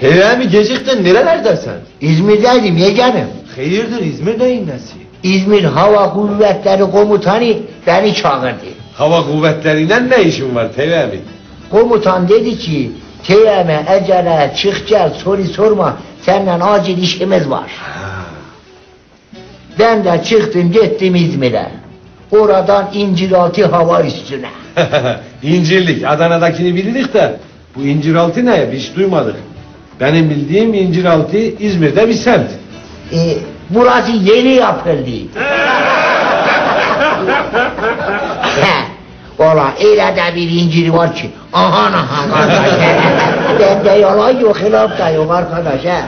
Teyemi geciktin nerelerdesin? İzmir'deydim yeğenim. Hayırdır İzmir neyin nesi? İzmir Hava Kuvvetleri Komutanı beni çağırdı. Hava kuvvetlerinden ne işin var Teyemi? Komutan dedi ki Teyeme ecele çık gel soru sorma senden acil işimiz var. Ben de çıktım gittim İzmir'e. Oradan İnciraltı hava üstüne. İncirlik Adana'dakini bilirdik de bu İnciraltı ne hiç duymadık. Benim bildiğim İnciraltı İzmir'de bir semt. E, burası yeni yapıldı. Ola öyle de bir inciri var ki ahan ahan kardeş Bende yalan yok hilaf da yok arkadaş he.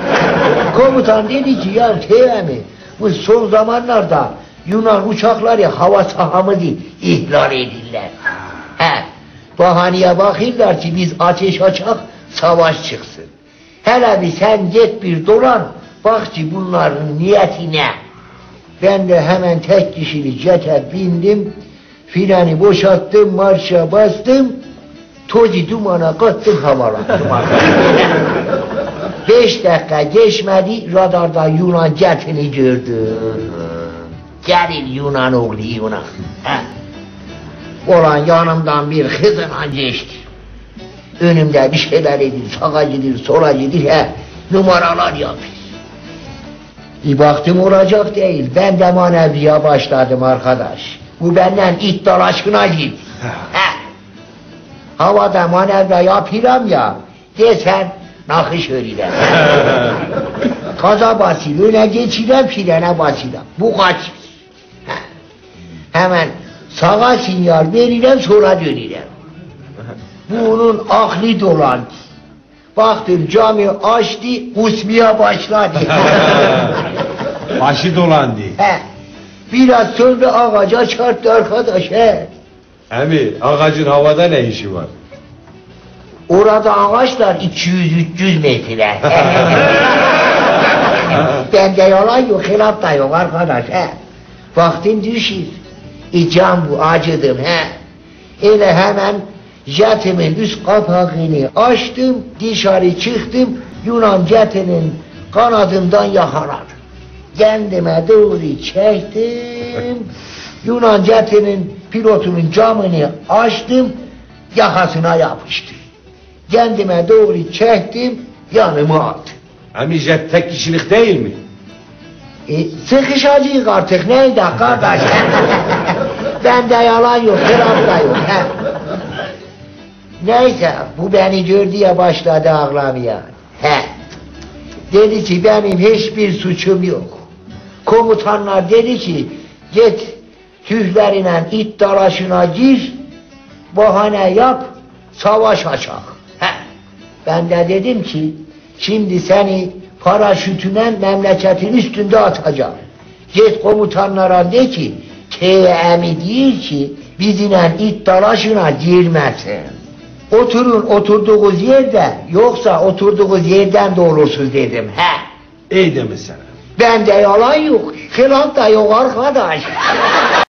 Komutan dedi ki ya Teyemi bu son zamanlarda Yunan uçakları hava sahamızı ihlal edirler. He. Bahaneye bakırlar ki biz ateş açak savaş çıksın. Hele bir sen git bir dolan bak ki bunların niyeti ne? Ben de hemen tek kişili jete bindim. Freni boşalttım, marşa bastım. Tozi dumana kattım havalandım. Beş dakika geçmedi radarda Yunan jetini gördüm. Gelin Yunan oğlu Yunan. He. Olan yanımdan bir kızına geçti. Önümde bir şeyler edir, sağa gidir, sola gidir, he, numaralar yapıyor. Bir baktım olacak değil. Ben de maneviye başladım arkadaş. Bu benden it dalaşkına git. He. Havada manevra yapıram ya. Desen nakış öyle. Kaza basıyor, öne geçirem, frene basıram. Bu kaç. He. Hemen sağa sinyal verirem, sonra dönürem. Bunun aklı dolandı. Baktım cami açtı, kusmaya başladı. Başı dolandı. He. Biraz sonra ağaca çarptı arkadaş he. Emi ağacın havada ne işi var? Orada ağaçlar 200-300 metre. Bende yalan yok, hilaf da yok arkadaş he. Vaktim düşür. İcam bu acıdım he. Öyle hemen jetimin üst kapağını açtım, dışarı çıktım, Yunan jetinin kanadından yakaladım. Kendime doğru çektim, Yunan jetinin pilotunun camını açtım, yakasına yapıştı. Kendime doğru çektim, yanıma aldım. Emi jet tek kişilik değil mi? E, sıkışacağız artık neydi kardeş? Bende yalan yok, kıram da yok. he. Neyse bu beni gördü ya başladı ağlamaya. He. Dedi ki benim hiçbir suçum yok. Komutanlar dedi ki git tühlerine it dalaşına gir, bahane yap, savaş açak. He. Ben de dedim ki şimdi seni paraşütüne memleketin üstünde atacağım. Git komutanlara de ki KM'i değil ki bizimle it dalaşına girmesin. Oturun oturduğunuz yerde yoksa oturduğunuz yerden de olursunuz dedim. He. İyi demişsin. Bende yalan yok. Hilaf da yok arkadaş.